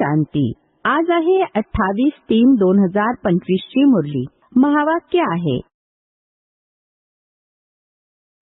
शांती. आज आहे अठ्ठावीस तीन दोन हजार पंचवीस ची मुरली. महावाक्य आहे.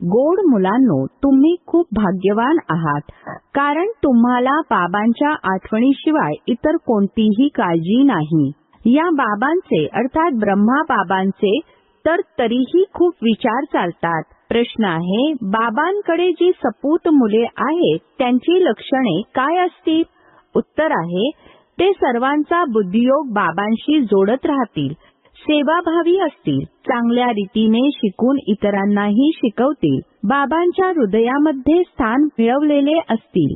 गोड मुलांनो तुम्ही खूप भाग्यवान आहात. कारण तुम्हाला बाबांच्या आठवणीशिवाय इतर कोणतीही काळजी नाही. या बाबांचे अर्थात ब्रह्मा बाबांचे तर तरीही खूप विचार चालतात. प्रश्न आहे बाबांकडे जी सपूत मुले आहेत त्यांची लक्षणे काय असतील? उत्तर आहे ते सर्वांचा बुद्धियोग बाबांशी जोडत राहतील सेवाभावी असतील चांगल्या रीतीने शिकून इतरांनाही शिकवतील बाबांच्या हृदयामध्ये स्थान मिळवलेले असतील.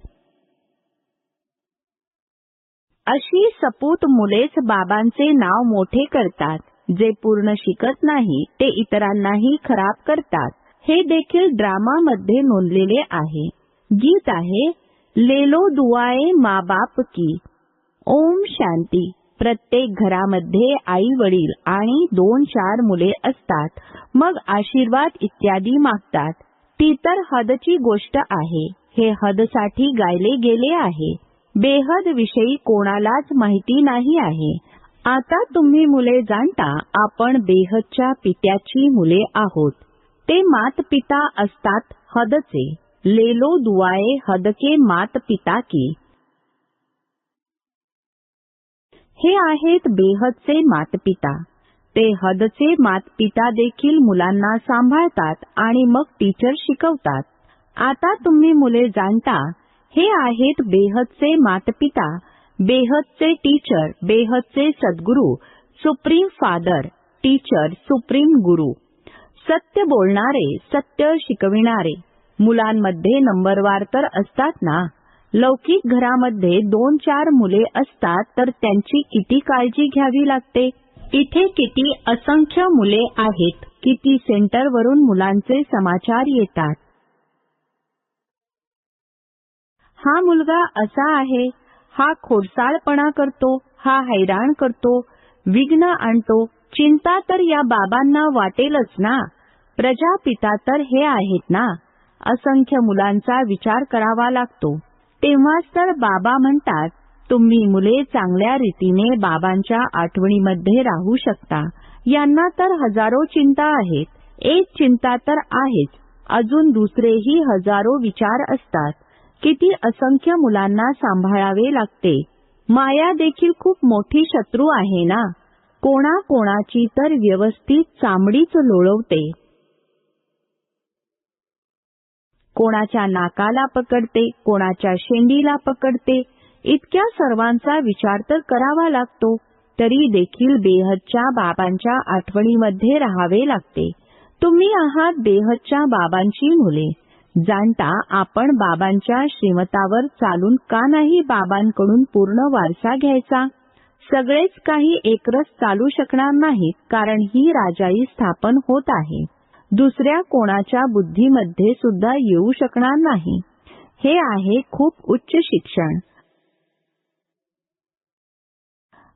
अशी सपूत मुलेच बाबांचे नाव मोठे करतात जे पूर्ण शिकत नाही ते इतरांनाही खराब करतात. हे देखील ड्रामा मध्ये नोंदलेले आहे. गीत आहे लेलो दुआए मा बाप की। ओम शांती। प्रत्येक घरामध्ये आई वडील आणि दोन चार मुले असतात. मग आशीर्वाद इत्यादी मागतात. ती तर हदची गोष्ट आहे. हे हदसाठी गायले गेले आहे. बेहद विषयी कोणालाच माहिती नाही आहे. आता तुम्ही मुले जाणता आपण बेहदच्या पित्याची मुले आहोत. ते मात पिता असतात हदचे. लेलो दुआए हदके मात पिता की। हे आहेत बेहदचे मातपिता। ते हदचे मातपिता देखील मुलांना सांभाळतात आणि मग टीचर शिकवतात. आता तुम्ही मुले जाणता हे आहेत बेहदचे मातपिता बेहदचे टीचर बेहदचे सद्गुरू सुप्रीम फादर टीचर सुप्रीम गुरु. सत्य बोलणारे सत्य शिकविणारे. मुलांमध्ये नंबरवार तर असतात ना? लौकिक घरामध्ये दोन चार मुले असतात तर त्यांची किती काळजी घ्यावी लागते? इथे किती असंख्य मुले आहेत किती सेंटरवरून मुलांचे समाचार येतात? हा मुलगा असा आहे हा खोडसाळपणा करतो हा हैराण करतो विघ्न आणतो चिंता तर या बाबांना वाटेलच ना? प्रजापिता तर हे आहेत ना? असंख्य मुलांचा विचार करावा लागतो. तेव्हाच तर बाबा म्हणतात तुम्ही मुले चांगल्या रीतीने बाबांच्या आठवणीमध्ये राहू शकता. यांना तर हजारो चिंता आहेत. एक चिंता तर आहेच. अजून दुसरेही हजारो विचार असतात. किती असंख्य मुलांना सांभाळावे लागते. माया देखील खूप मोठी शत्रू आहे ना? कोणा कोणाची तर व्यवस्थित चामडीच लोळवते. कोणाच्या नाकाला पकडते कोणाच्या शेंडीला पकडते. इतक्या सर्वांचा विचार तर करावा लागतो तरी देखील बेहदच्या बाबांच्या आठवणीमध्ये राहावे लागते. तुम्ही आहात बेहदच्या बाबांची मुले. जाणता आपण बाबांच्या श्रीमतावर चालून का नाही बाबांकडून पूर्ण वारसा घ्यायचा? सगळेच काही एकरस चालू शकणार नाहीत कारण ही राजाई स्थापन होत आहे. दुसऱ्या कोणाच्या बुद्धीमध्ये सुद्धा येऊ शकणार नाही. हे आहे खूप उच्च शिक्षण.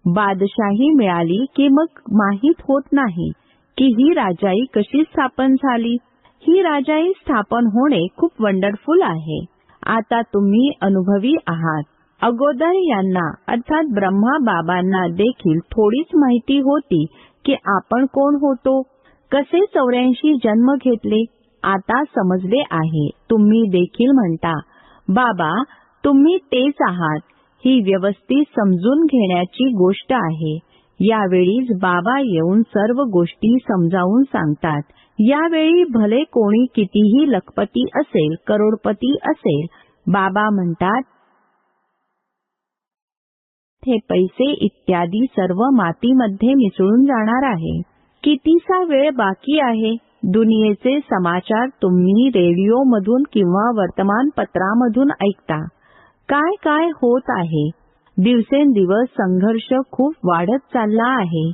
बादशाही मिळाली की मग माहीत होत नाही की ही राजाई कशी स्थापन झाली. ही राजाई स्थापन होणे खूप वंडरफुल आहे. आता तुम्ही अनुभवी आहात. अगोदर यांना अर्थात ब्रह्मा बाबांना देखील थोडीच माहिती होती की आपण कोण होतो. कसे चौऱ्याऐंशी जन्म घेतले आता समजले आहे. तुम्ही देखील म्हणता बाबा तुम्ही तेच आहात. ही व्यवस्थित समजून घेण्याची गोष्ट आहे. यावेळीच बाबा येऊन सर्व गोष्टी समजावून सांगतात. यावेळी भले कोणी कितीही लखपती असेल करोडपती असेल बाबा म्हणतात हे पैसे इत्यादी सर्व मातीमध्ये मिसळून जाणार आहे. कितीसा वेळ बाकी आहे? दुनियेचे समाचार तुम्ही रेडिओ मधून किंवा वर्तमानपत्रामधून ऐकता. काय काय होत आहे? दिवसेंदिवस संघर्ष खूप वाढत चालला आहे.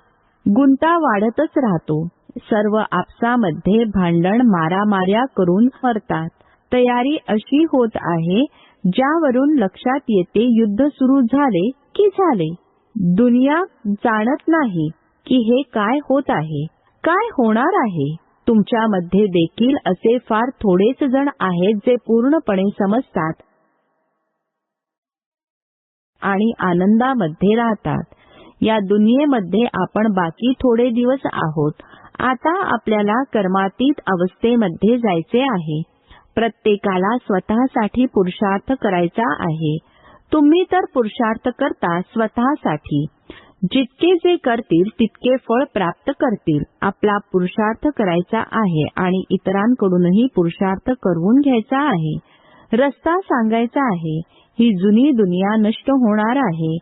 गुंता वाढतच राहतो. सर्व आपसामध्ये भांडण मारामाऱ्या करून मरतात. तयारी अशी होत आहे ज्यावरून लक्षात येते युद्ध सुरू झाले की झाले. दुनिया जाणत नाही. की हे काय होत आहे? काय होणार आहे? तुमच्यामध्ये देखील असे फार थोडेच जण आहेत जे पूर्णपणे समजतात आणि आनंदामध्ये राहतात. या दुनियेमध्ये आपण बाकी थोडे दिवस आहोत. आता आपल्याला कर्मातीत अवस्थेमध्ये जायचे आहे. प्रत्येकाला स्वतःसाठी पुरुषार्थ करायचा आहे. तुम्ही तर पुरुषार्थ करता स्वतःसाठी. जितके जे करतील तितके फळ प्राप्त करतील. आपला पुरुषार्थ करायचा आहे आणि इतरांकडूनही पुरुषार्थ करवून घ्यायचा आहे. रस्ता सांगायचा आहे. ही जुनी दुनिया नष्ट होणार आहे.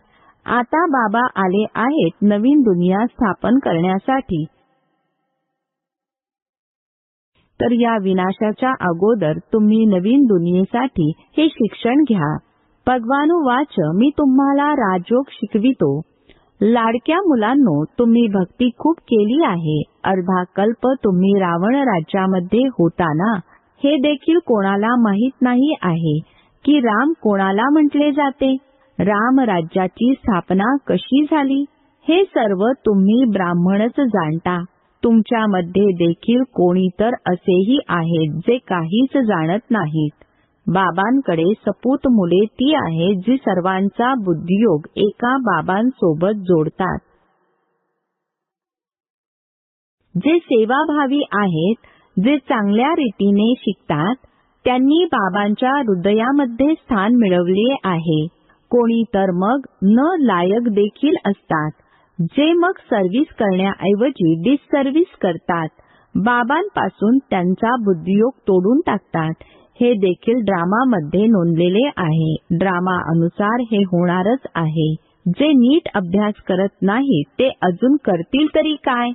आता बाबा आले आहेत नवीन दुनिया स्थापन करण्यासाठी. तर या विनाशाच्या अगोदर तुम्ही नवीन दुनियेसाठी हे शिक्षण घ्या. भगवानुवाच मी तुम्हाला राजयोग शिकवितो. लाडक्या मुलांनो तुम्ही भक्ती खूप केली आहे. अर्धा कल्प तुम्ही रावण राज्यामध्ये होता ना हे देखील कोणाला माहीत नाही आहे. की राम कोणाला म्हटले जाते? राम राज्याची स्थापना कशी झाली? हे सर्व तुम्ही ब्राह्मणच जाणता. तुमच्यामध्ये देखील कोणी तर असेही आहेत जे काहीच जाणत नाहीत. बाबांकडे सपूत मुले ती आहेत जी सर्वांचा बुद्धियोग एका बाबांसोबत जोडतात. जे सेवाभावी आहेत जे चांगल्या रीतीने शिकतात त्यांनी बाबांच्या हृदयामध्ये स्थान मिळवले आहे. कोणी तर मग न लायक देखील असतात जे मग सर्व्हिस करण्याऐवजी डिससर्व्हिस करतात. बाबांपासून त्यांचा बुद्धियोग तोडून टाकतात. हे देखील ड्रामामध्ये नोंदलेले आहे. ड्रामा अनुसार हे होणारच आहे. जे नीट अभ्यास करत नाही ते अजून करतील तरी काय?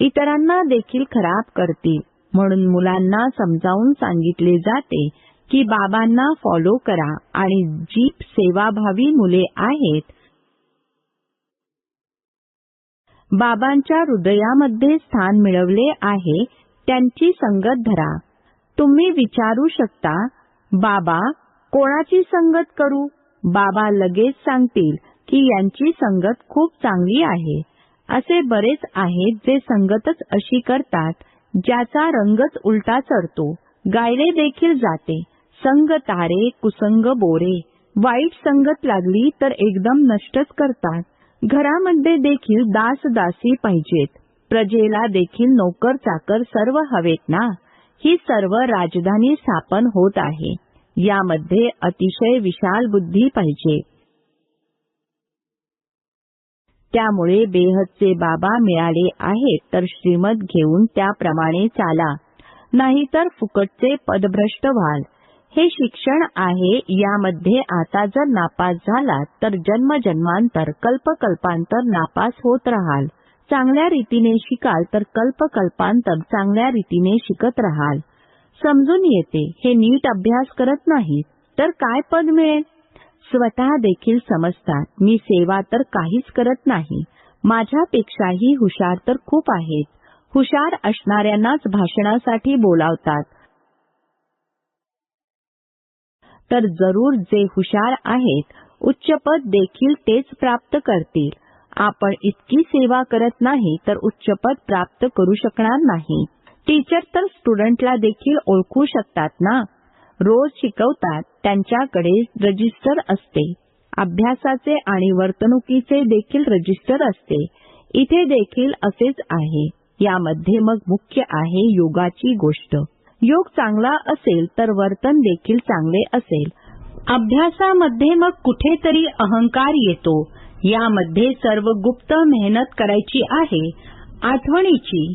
इतरांना देखील खराब करतील. म्हणून मुलांना समजावून सांगितले जाते की बाबांना फॉलो करा आणि जी सेवाभावी मुले आहेत. बाबांच्या हृदयामध्ये स्थान मिळवले आहे. त्यांची संगत धरा. तुम्ही विचारू शकता बाबा कोणाची संगत करू? बाबा लगेच सांगतील की यांची संगत खूप चांगली आहे. असे बरेच आहेत जे संगतच अशी करतात ज्याचा रंगच उलटा चढतो. गायले देखील जाते. संग तारे कुसंग बोरे. वाईट संगत लागली तर एकदम नष्टच करतात. घरामध्ये देखील दास दासी पाहिजेत. प्रजेला देखील नोकर चाकर सर्व हवेत ना? ही सर्व राजधानी स्थापन होत आहे. यामध्ये अतिशय विशाल बुद्धी पाहिजे. त्यामुळे बेहदचे बाबा मिळाले आहेत तर श्रीमद घेऊन त्याप्रमाणे चाला. नाहीतर फुकटचे पदभ्रष्ट व्हाल. हे शिक्षण आहे यामध्ये आता जर नापास झाला तर जन्मजन्मांतर कल्पकल्पांतर नापास होत राहाल. चांगल्या रीतीने शिकाल तर कल्पकल्पांतर चांगल्या रीतीने शिकत राहाल. समजून येते हे नीट अभ्यास करत नाही तर काय पद मिळेल? स्वतः देखील समजतात मी सेवा तर काहीच करत नाही. माझ्यापेक्षाही हुशार तर खूप आहेत. हुशार असणाऱ्यांनाच भाषणासाठी बोलावतात. तर जरूर जे हुशार आहेत उच्च पद देखील तेच प्राप्त करतील. आपण इतकी सेवा करत नाही तर उच्च पद प्राप्त करू शकणार नाही. टीचर तर स्टुडंटला देखील ओळखू शकतात ना? रोज शिकवतात त्यांच्याकडे रजिस्टर असते. अभ्यासाचे आणि वर्तणुकीचे देखील रजिस्टर असते. इथे देखील असेच आहे. यामध्ये मग मुख्य आहे योगाची गोष्ट. योग चांगला असेल तर वर्तन देखील चांगले असेल. अभ्यासामध्ये मग कुठेतरी अहंकार येतो. यामध्ये सर्व गुप्त मेहनत करायची आहे. आठवणीची.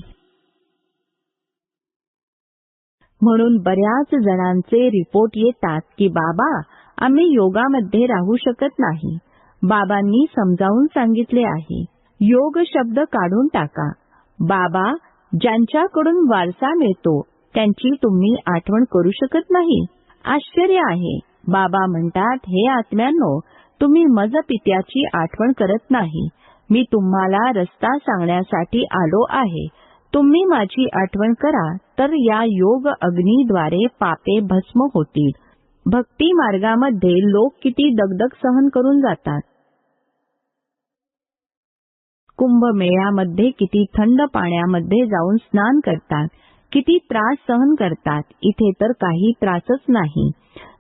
म्हणून बऱ्याच जणांचे रिपोर्ट येतात की बाबा आम्ही योगामध्ये राहू शकत नाही. बाबांनी समजावून सांगितले आहे. योग शब्द काढून टाका. बाबा ज्यांच्याकडून वारसा मिळतो त्यांची तुम्ही आठवण करू शकत नाही. आश्चर्य आहे. बाबा म्हणतात हे आत्म्यांनो तुम्ही मज पित्याची आठवण करत नाही. मी तुम्हाला रस्ता सांगण्यासाठी आलो आहे. तुम्ही माझी आठवण करा तर या योग अग्नीद्वारे पापे भस्म होतील. भक्ती मार्गामध्ये लोक किती दगदग सहन करून जातात. कुंभमेळ्यामध्ये किती थंड पाण्यामध्ये जाऊन स्नान करतात. किती त्रास सहन करतात. इथे तर काही त्रासच नाही.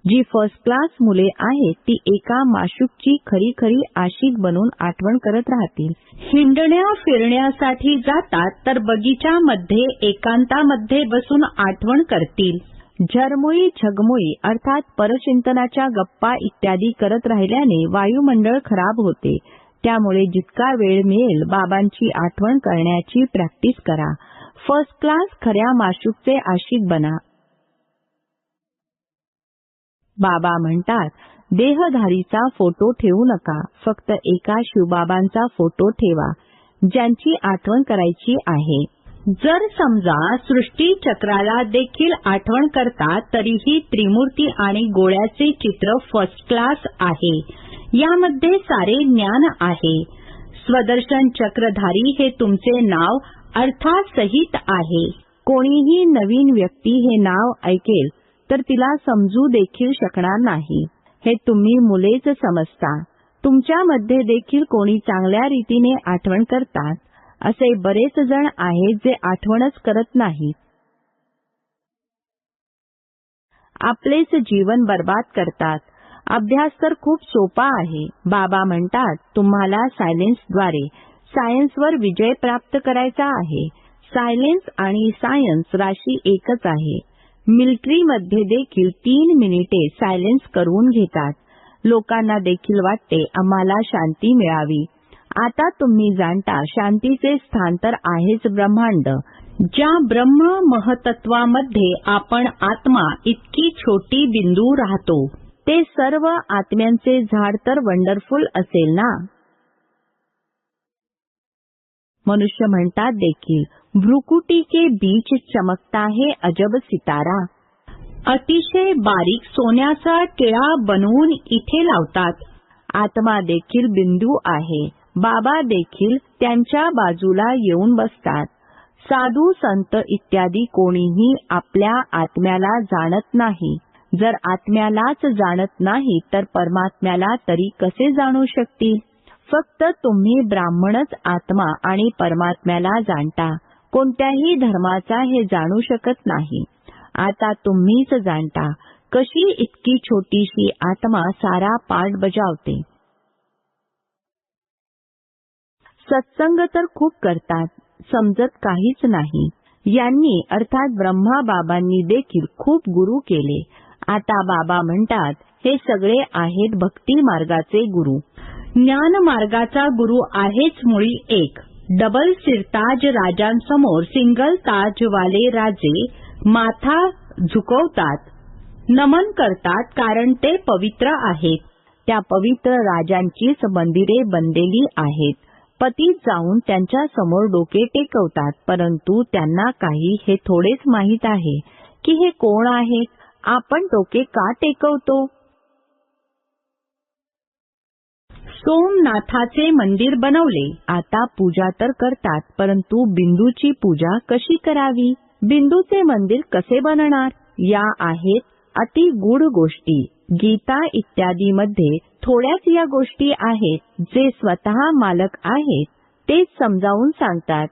जी फर्स्ट क्लास मुले आहेत ती एका माशुकची खरी खरी आशिक बनून आठवण करत राहतील. हिंडण्या फिरण्यासाठी जातात तर बगीच्यामध्ये एकांतामध्ये बसून आठवण करतील. झरमुई झगमुई अर्थात परचिंतनाच्या गप्पा इत्यादी करत राहिल्याने वायुमंडळ खराब होते. त्यामुळे जितका वेळ मिळेल बाबांची आठवण करण्याची प्रॅक्टिस करा. फर्स्ट क्लास खऱ्या माशुकचे आशिक बना. बाबा म्हणतात देहधारीचा फोटो ठेवू नका फक्त एका शिवबाबांचा फोटो ठेवा ज्यांची आठवण करायची आहे. जर समजा सृष्टी चक्राला देखील आठवण करतात तरीही त्रिमूर्ती आणि गोळ्याचे चित्र फर्स्ट क्लास आहे. यामध्ये सारे ज्ञान आहे. स्वदर्शन चक्रधारी हे तुमचे नाव अर्थासहित आहे. कोणीही नवीन व्यक्ती हे नाव ऐकेल तर तिला समजू देखील शकणार नाही. हे तुम्ही मुलेच समजता. तुमच्यामध्ये देखील कोणी चांगल्या रीतीने आठवण करतात. असे बरेच जण आहेत जे आठवणच करत नाहीत. आपलेच जीवन बर्बाद करतात. अभ्यास तर खूप सोपा आहे. बाबा म्हणतात तुम्हाला सायलेन्सद्वारे सायन्सवर विजय प्राप्त करायचा आहे. सायलेन्स आणि सायन्स राशी एकच आहे. मिलिटरीमध्ये देखील तीन मिनिटे सायलेन्स करून घेतात. लोकांना देखील वाटते आम्हाला शांती मिळावी. आता तुम्ही जाणता शांतीचे स्थान तर आहेच ब्रह्मांड. ज्या ब्रह्म महतत्वामध्ये आपण आत्मा इतकी छोटी बिंदू राहतो ते सर्व आत्म्यांचे झाड तर वंडरफुल असेल ना? मनुष्य म्हणतात देखील भ्रुकुटी के बीच चमकता है अजब सितारा। अतिशय बारीक सोन्याचा टिळा बनवून इथे लावतात. आत्मा देखील बिंदू आहे. बाबा देखील त्यांच्या बाजूला येऊन बसतात. साधू संत इत्यादी कोणीही आपल्या आत्म्याला जाणत नाही. जर आत्म्यालाच जाणत नाही तर परमात्म्याला तरी कसे जाणू शकतील? फक्त तुम्ही ब्राह्मणच आत्मा आणि परमात्म्याला जाणता. कोणत्याही धर्माचा हे जाणू शकत नाही. आता तुम्हीच जाणता कशी इतकी छोटीशी आत्मा सारा पाठ बजावते. सत्संग तर खूप करतात समजत काहीच नाही. यांनी अर्थात ब्रह्मा बाबांनी देखील खूप गुरु केले. आता बाबा म्हणतात हे सगळे आहेत भक्ती मार्गाचे गुरु. ज्ञान मार्गाचा गुरु आहेच मुळी एक. डबल सिरताज राजांसमोर सिंगल ताजवाले राजे माथा झुकवतात. नमन करतात कारण ते पवित्र आहेत. त्या पवित्र राजांचीच मंदिरे बनलेली आहेत. पती जाऊन त्यांच्यासमोर डोके टेकवतात परंतु त्यांना काही हे थोडेच माहीत आहे. की हे कोण आहेत? आपण डोके का टेकवतो? सोमनाथाचे मंदिर बनवले. आता पूजा तर करतात परंतु बिंदूची पूजा कशी करावी? बिंदूचे मंदिर कसे बनणार? या आहेत अति गूढ गोष्टी. गीता इत्यादी मध्ये थोड्याच या गोष्टी आहेत जे स्वतः मालक आहेत तेच समजावून सांगतात.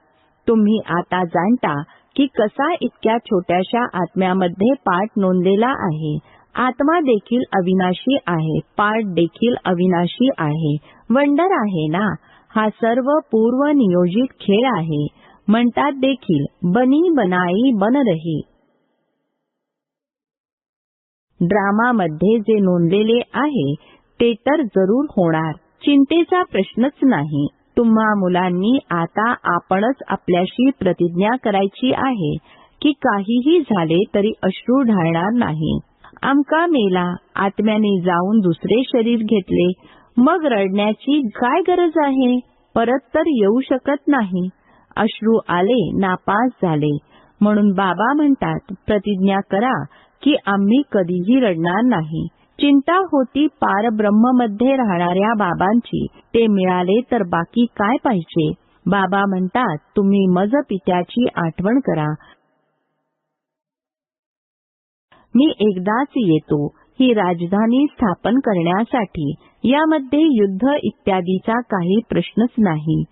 तुम्ही आता जाणता की कसा इतक्या छोट्याशा आत्म्यामध्ये पाठ नोंदलेला आहे. आत्मा देखील अविनाशी आहे पाठ देखील अविनाशी आहे. वंडर आहे ना? हा सर्व पूर्व नियोजित खेळ आहे. म्हणतात देखील बनी बनाई बन रही. ड्रामामध्ये जे नोंदलेले आहे ते तर जरूर होणार. चिंतेचा प्रश्नच नाही. तुम्हा मुलांनी आता आपणच आपल्याशी प्रतिज्ञा करायची आहे की काहीही झाले तरी अश्रू ढाळणार नाही. आमका मेला. आत्म्याने जाऊन दुसरे शरीर घेतले. मग रडण्याची काय गरज आहे? परत तर येऊ शकत नाही. अश्रू आले नापास झाले. म्हणून बाबा म्हणतात प्रतिज्ञा करा की आम्ही कधीही रडणार नाही. चिंता होती मध्ये राहणाऱ्या बाबांची. ते मिळाले तर बाकी काय पाहिजे? बाबा म्हणतात तुम्ही मज पित्याची आठवण करा. मी एकदाच येतो ही राजधानी स्थापन करण्यासाठी. यामध्ये युद्ध इत्यादीचा काही प्रश्नच नाही.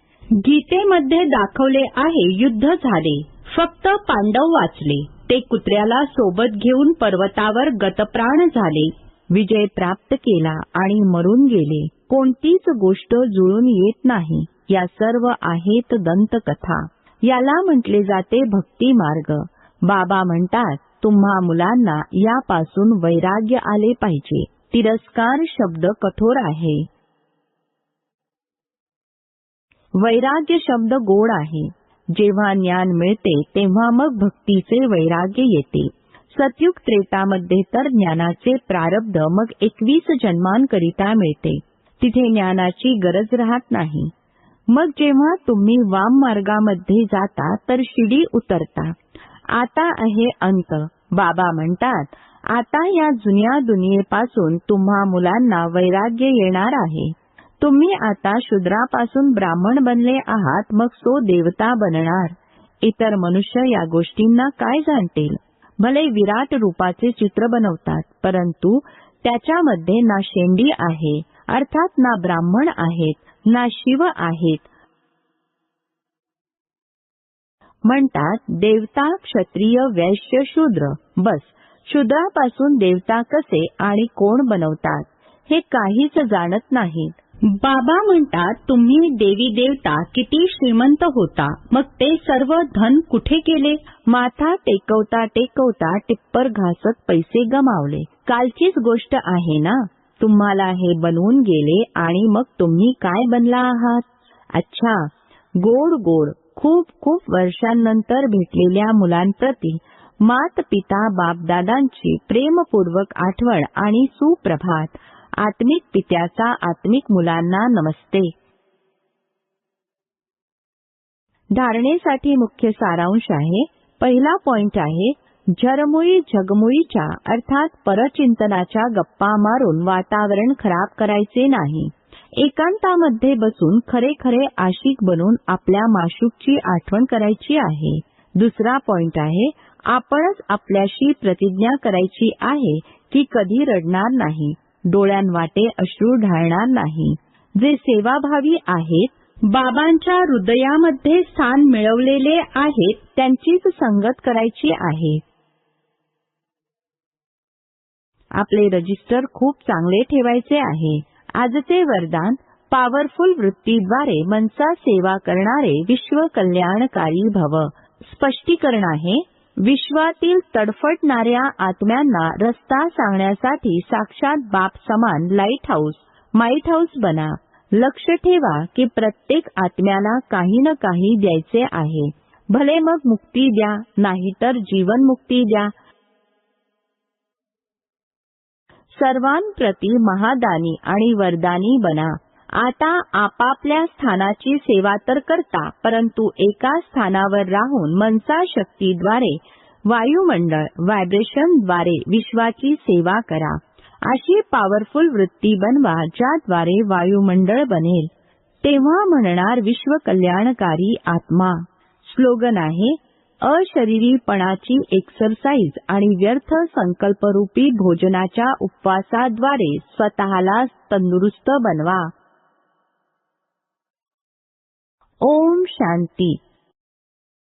गीतेमध्ये दाखवले आहे युद्ध झाले. फक्त पांडव वाचले. ते कुत्र्याला सोबत घेऊन पर्वतावर गतप्राण झाले. विजय प्राप्त केला आणि मरून गेले. कोणतीच गोष्ट जुळून येत नाही. या सर्व आहेत दंतकथा. याला म्हटले जाते भक्ती मार्ग बाबा म्हणतात तुम्हा मुलांना यापासून वैराग्य आले पाहिजे. तिरस्कार शब्द कठोर आहे. वैराग्य शब्द गोड आहे. जेव्हा ज्ञान मिळते तेव्हा मग भक्तीचे वैराग्य येते. सतयुग त्रेतामध्ये तर ज्ञानाचे प्रारब्ध मग एकवीस जन्मांकरिता मिळते. तिथे ज्ञानाची गरज राहत नाही. मग जेव्हा तुम्ही वाम मार्गामध्ये जाता तर शिडी उतरता. आता आहे अंत. बाबा म्हणतात आता या जुन्या दुनियेपासून तुम्हा मुलांना वैराग्य येणार आहे. तुम्ही आता शूद्रापासून ब्राह्मण बनले आहात मग तो देवता बनणार. इतर मनुष्य या गोष्टींना काय जाणतील? भले विराट रूपाचे चित्र बनवतात परंतु त्याच्यामध्ये ना शेंडी आहे अर्थात ना ब्राह्मण आहेत ना शिव आहेत म्हणतात देवता क्षत्रिय वैश्य शूद्र. बस. शूद्रापासून देवता कसे आणि कोण बनवतात हे काहीच जाणत नाहीत. बाबा म्हणतात तुम्ही देवी देवता किती श्रीमंत होता. मग ते सर्व धन कुठे गेले? माथा टेकवता टेकवता टिप्पर घासत पैसे गमावले. कालचीच गोष्ट आहे ना? तुम्हाला हे बनवून गेले आणि मग तुम्ही काय बनला आहात? अच्छा गोड गोड. खूप खूप वर्षांनंतर भेटलेल्या मुलांप्रती मात पिता बापदादांची प्रेमपूर्वक आठवण आणि सुप्रभात. आत्मिक पित्याचा आत्मिक मुलांना नमस्ते. धारणेसाठी मुख्य सारांश आहे. पहिला पॉइंट आहे झरमुळी झगमुळीच्या अर्थात परचिंतनाच्या गप्पा मारून वातावरण खराब करायचे नाही. एकांतामध्ये बसून खरे खरे आशिक बनून आपल्या माशूकची आठवण करायची आहे. दुसरा पॉइंट आहे आपणच आपल्याशी प्रतिज्ञा करायची आहे की कधी रडणार नाही. डोळ्यांवाटे अश्रू ढाळणार नाही. जे सेवाभावी आहेत बाबांच्या हृदयामध्ये स्थान मिळवलेले आहेत त्यांचीच संगत करायची आहे. आपले रजिस्टर खूप चांगले ठेवायचे आहे. आजचे वरदान पॉवरफुल वृत्तीद्वारे मनसा सेवा करणारे विश्व कल्याणकारी भव. स्पष्टीकरण आहे विश्वातील तडफडणाऱ्या आत्म्यांना रस्ता सांगण्यासाठी साक्षात बाप समान लाइट हाऊस माईट हाऊस बना. लक्ष ठेवा की प्रत्येक आत्म्याला काही ना काही द्यायचे आहे. भले मग मुक्ती द्या नाहीतर जीवन मुक्ती द्या सर्वांप्रती महादानी आणि वरदानी बना. आता आपापल्या स्थानाची सेवा तर करता परंतु एका स्थानावर राहून मनसा शक्तीद्वारे वायुमंडळ व्हायब्रेशनद्वारे विश्वाची सेवा करा. अशी पॉवरफुल वृत्ती बनवा ज्याद्वारे वायुमंडळ बनेल. तेव्हा म्हणणार विश्व कल्याणकारी आत्मा. स्लोगन आहे अशरीरीपणाची एक्सरसाइज आणि व्यर्थ संकल्परूपी भोजनाच्या उपवासाद्वारे स्वतःला तंदुरुस्त बनवा. ओम शांती.